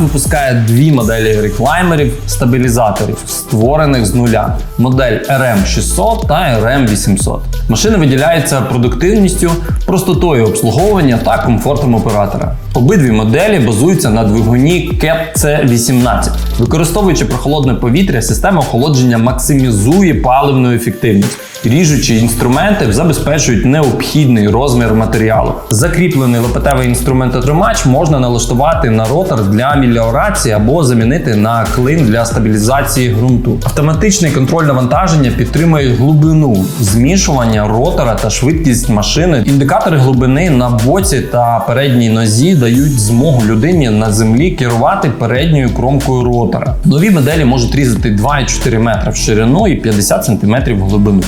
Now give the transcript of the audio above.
випускає дві моделі реклаймерів стабілізаторів, створених з нуля: модель RM600 та RM800. Машина виділяється продуктивністю, простотою обслуговування та комфортом оператора. Обидві моделі базуються на двигуні CAP C18. Використовуючи прохолодне повітря, система охолодження максимізує паливну ефективність. Ріжучі інструменти забезпечують необхідний розмір матеріалу. Закріплений лопатевий інструментотримач можна налаштувати на ротор для меліорації або замінити на клин для стабілізації ґрунту. Автоматичний контроль навантаження підтримує глибину змішування ротора та швидкість машини. Індикатори глибини на боці та передній нозі дають змогу людині на землі керувати передньою кромкою ротора. Нові моделі можуть різати 2,4 метри в ширину і 50 см в глибину.